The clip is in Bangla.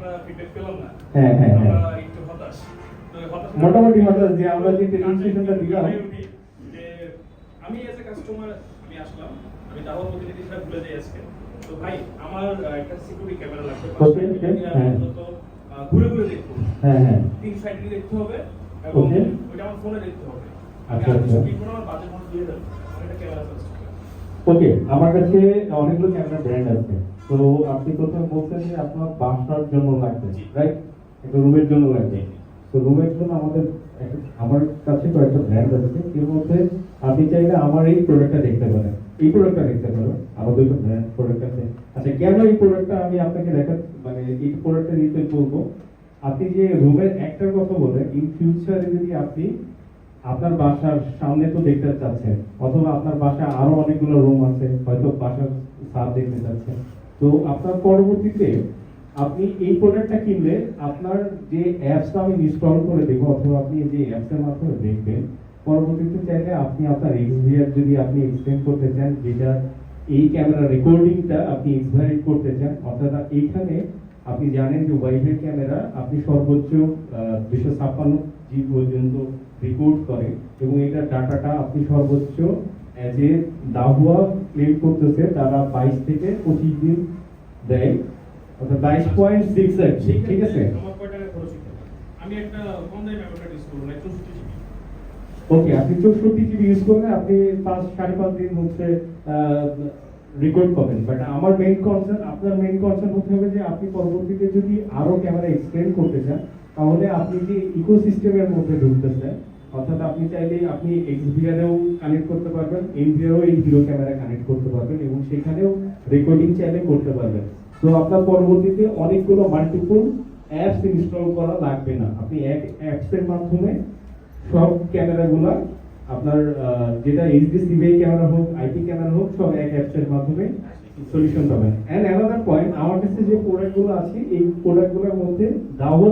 হ্যাঁ, হ্যাঁ, হ্যাঁ। মোটামুটি হতাশ যে আমরা যে টেলিভিশনটা দিলাম। আমি এজ এ কাস্টমার আমি আসলাম। আমি তাও প্রতিনিধি হিসেবে ভুলে যাই আজকে। তো ভাই আমার একটা সিকিউরিটি ক্যামেরা লাগবে Okay, okay, হ্যাঁ। ঘুরে ঘুরে দেখব। হ্যাঁ হ্যাঁ। তিন সাইডে দেখতে হবে এবং. ওইটা আমার ফোনে দেখতে হবে। আচ্ছা, আচ্ছা। আমার বাজেট মতো দিয়ে আমার একটা ক্যামেরা ওকে আমার কাছে অনেকগুলো ক্যামেরা ব্র্যান্ড আছে। তো আপনি প্রথমে বলছেন যে আপনার বাসার জন্য লাগবে রাইট একটা রুমের জন্য লাগবে। তো রুমের জন্য আমাদের আমার কাছে কয়েকটা ব্র্যান্ড আছে এর মধ্যে আপনি চাইলে আমার এই প্রোডাক্টটা দেখতে পারেন। এই প্রোডাক্টটা দেখতে পারেন আমার দুটো ব্র্যান্ড প্রোডাক্ট আছে। আচ্ছা কেন এই প্রোডাক্টটা আমি আপনাকে দেখা মানে এই প্রোডাক্টটা দিতে বলব আপনি যে রুমের একটার কথা বলেন ইন ফিউচারে যদি আপনি আপনার বাসার সামনে তো দেখতে চাচ্ছেন, অথবা আপনার বাসায় আরও অনেকগুলো রুম আছে, হয়তো বাসার ছাদ দেখতে চাচ্ছেন। তো আপনার পরবর্তীতে আপনি এই প্রোডাক্টটা কিনলে আপনার যে অ্যাপস আমি ইনস্টল করে দেবো, অথবা আপনি যে অ্যাপসের মাধ্যমে দেখবেন, পরবর্তীতে চাইলে আপনি আপনার এক্সভিআর যদি আপনি এক্সটেন্ড করতে চান, যেটা এই ক্যামেরা রেকর্ডিংটা আপনি এক্সভারেট করতে চান, অর্থাৎ এইখানে আপনি জানেন যে ওয়াইফাই ক্যামেরা আপনি সর্বোচ্চ দুশো ছাপ্পান্ন জি পর্যন্ত রেকর্ড করে এবং এটা ডাটাটা আপনি সর্বোচ্চ এ দাহুয়া ক্লেম করতেছে তারা বাইশ থেকে পঁচিশ দিন দেয়। অর্থাৎ বাইশ পয়েন্ট সিক্স ঠিক আছে? আমি একটা কম দামি মেমোরি ইউজ করব না চৌষট্টি জিবি ওকে আপনি চৌষট্টি জিবি ইউজ করলে আপনি পাঁচ সাড়ে পাঁচ দিন হচ্ছে রেকর্ড পাবেন। বাট আমার মেইন কনসার্ন আপনার মেইন কনসার্ন হতে হবে যে আপনি পরবর্তীতে যদি আরও ক্যামেরা এক্সটেন্ড করতে চান তাহলে আপনি যে ইকোসিস্টেমের মধ্যে ঢুকতেছেন, অর্থাৎ আপনি চাইলে আপনি এক্সভিআরেও কানেক্ট করতে পারবেন এনভিআরও এই হিরো ক্যামেরা কানেক্ট করতে পারবেন এবং সেখানেও রেকর্ডিং চাইলে করতে পারবেন। তো আপনার পরবর্তীতে অনেকগুলো মাল্টিপল অ্যাপস ইনস্টল করা লাগবে না। আপনি এক অ্যাপসের মাধ্যমে সব ক্যামেরাগুলো আপনার যেটা এইচডি সিবিআই ক্যামেরা হোক আইপি ক্যামেরা হোক, সব এক অ্যাপসের মাধ্যমে সলিউশন পাবেন। অ্যান্ড অ্যানাদার পয়েন্ট আমার কাছে যে প্রোডাক্টগুলো আছে, এই প্রোডাক্টগুলোর মধ্যে ডাবল